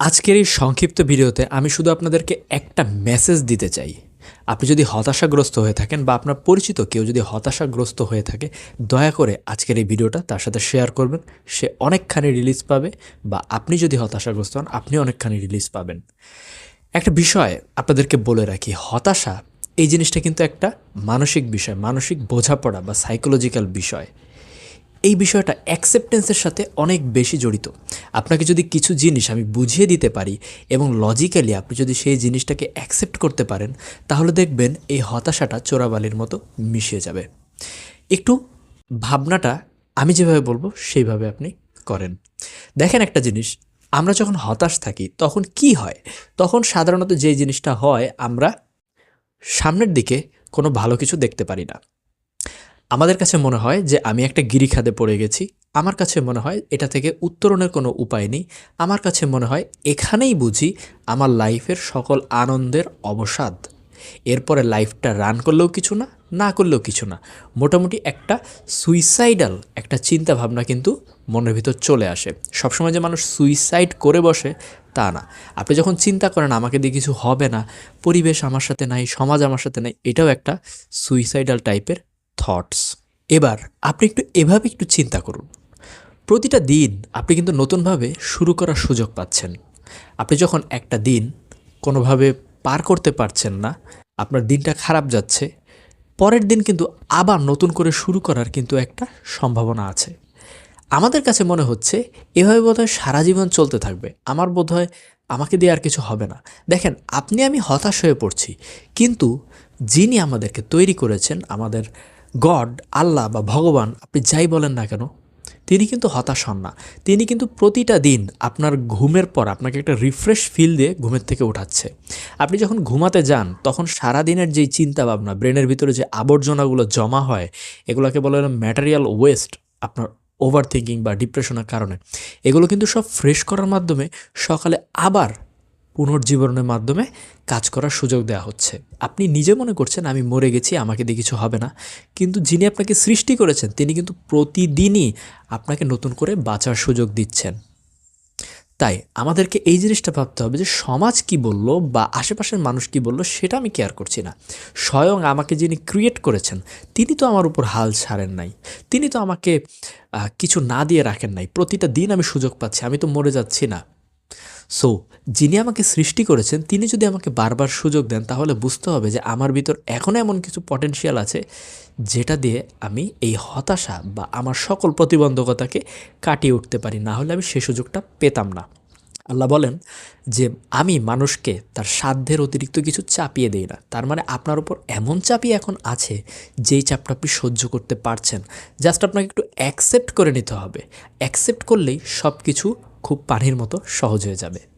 আজকের এই সংক্ষিপ্ত ভিডিওতে আমি শুধু আপনাদেরকে একটা মেসেজ দিতে চাই। আপনি যদি হতাশাগ্রস্ত হয়ে থাকেন বা আপনার পরিচিত কেউ যদি হতাশাগ্রস্ত হয়ে থাকে, দয়া করে আজকের এই ভিডিওটা তার সাথে শেয়ার করবেন। সে অনেকখানি রিলিজ পাবে বা আপনি যদি হতাশাগ্রস্ত হন আপনি অনেকখানি রিলিজ পাবেন। একটা বিষয় আপনাদেরকে বলে রাখি, হতাশা এই জিনিসটা কিন্তু একটা মানসিক বিষয়, মানসিক বোঝাপড়া বা সাইকোলজিক্যাল বিষয়। এই বিষয়টা অ্যাকসেপ্টেন্সের সাথে অনেক বেশি জড়িত। আপনাকে যদি কিছু জিনিস আমি বুঝিয়ে দিতে পারি এবং লজিক্যালি আপনি যদি সেই জিনিসটাকে অ্যাকসেপ্ট করতে পারেন, তাহলে দেখবেন এই হতাশাটা চোরাবালির মতো মিশিয়ে যাবে। একটু ভাবনাটা আমি যেভাবে বলব, সেইভাবে আপনি করেন। দেখেন একটা জিনিস, আমরা যখন হতাশ থাকি, তখন কি হয়? তখন সাধারণত যে জিনিসটা হয়, আমরা সামনের দিকে কোনো ভালো কিছু দেখতে পারি না। আমাদের কাছে মনে হয় যে আমি একটা গিরিখাদে পড়ে গেছি। আমার কাছে মনে হয় এটা থেকে উত্তরণের কোনো উপায় নেই। আমার কাছে মনে হয় এখানেই বুঝি আমার লাইফের সকল আনন্দের অবসাদ। এরপরে লাইফটা রান করলেও কিছু না না করলেও কিছু না। মোটামুটি একটা সুইসাইডাল একটা চিন্তা ভাবনা কিন্তু মনের ভিতর চলে আসে। সবসময় যে মানুষ সুইসাইড করে বসে, তা না। আপনি যখন চিন্তা করেন, আমাকে দিয়ে কিছু হবে না, পরিবেশ আমার সাথে নাই, সমাজ আমার সাথে নাই, এটাও একটা সুইসাইডাল টাইপের থটস এবার আপনি একটু এভাবে একটু চিন্তা করুন। প্রতিটা দিন আপনি কিন্তু নতুনভাবে শুরু করার সুযোগ পাচ্ছেন। আপনি যখন একটা দিন কোনোভাবে পার করতে পারছেন না, আপনার দিনটা খারাপ যাচ্ছে, পরের দিন কিন্তু আবার নতুন করে শুরু করার কিন্তু একটা সম্ভাবনা আছে। আমাদের কাছে মনে হচ্ছে এভাবে বোধহয় সারা জীবন চলতে থাকবে। আমার বোধহয় আমাকে দিয়ে আর কিছু হবে না। দেখেন, আপনি আমি হতাশ হয়ে পড়ছি। কিন্তু যিনি আমাদেরকে তৈরি করেছেন, আমাদের গড, আল্লাহ বা ভগবান, আপনি যাই বলেন না কেন, তিনি কিন্তু হতাশ হন না। তিনি কিন্তু প্রতিটা দিন আপনার ঘুমের পর আপনাকে একটা রিফ্রেশ ফিল দিয়ে ঘুমের থেকে উঠাচ্ছে। আপনি যখন ঘুমাতে যান, তখন সারা দিনের যেই চিন্তা ভাবনা ব্রেনের ভিতরে যে আবর্জনাগুলো জমা হয়, এগুলোকে বলা বলে ম্যাটেরিয়াল ওয়েস্ট আপনার ওভার থিঙ্কিং বা ডিপ্রেশনের কারণে। এগুলো কিন্তু সব ফ্রেশ করার মাধ্যমে সকালে আবার পুনর্জীবনের মাধ্যমে কাজ করার সুযোগ দেওয়া হচ্ছে। আপনি নিজে মনে করছেন, আমি মরে গেছি, আমাকে দিয়ে কিছু হবে না। কিন্তু যিনি আপনাকে সৃষ্টি করেছেন, তিনি কিন্তু প্রতিদিনই আপনাকে নতুন করে বাঁচার সুযোগ দিচ্ছেন। তাই আমাদেরকে এই জিনিসটা ভাবতে হবে যে, সমাজ কি বলল বা আশেপাশের মানুষ কি বলল, সেটা আমি কেয়ার করছি না। স্বয়ং আমাকে যিনি ক্রিয়েট করেছেন, তিনি তো আমার উপর হাল ছাড়েন নাই। তিনি তো আমাকে কিছু না দিয়ে রাখেন নাই। প্রতিটা দিন আমি সুযোগ পাচ্ছি, আমি তো মরে যাচ্ছি না। সো যিনি আমাকে সৃষ্টি করেছেন, তিনি যদি আমাকে বারবার সুযোগ দেন, তাহলে বুঝতে হবে যে আমার ভিতর এখনও এমন কিছু পটেনশিয়াল আছে যেটা দিয়ে আমি এই হতাশা বা আমার সকল প্রতিবন্ধকতাকে কাটিয়ে উঠতে পারি। না হলে আমি সে সুযোগটা পেতাম না। আল্লাহ বলেন যে আমি মানুষকে তার সাধ্যের অতিরিক্ত কিছু চাপিয়ে দেই না। তার মানে আপনার উপর এমন চাপই এখন আছে যেই চাপটা আপনি সহ্য করতে পারছেন। জাস্ট আপনাকে একটু অ্যাকসেপ্ট করে নিতে হবে। অ্যাকসেপ্ট করলেই সব কিছু খুব পানির মতো সহজ হয়ে যাবে।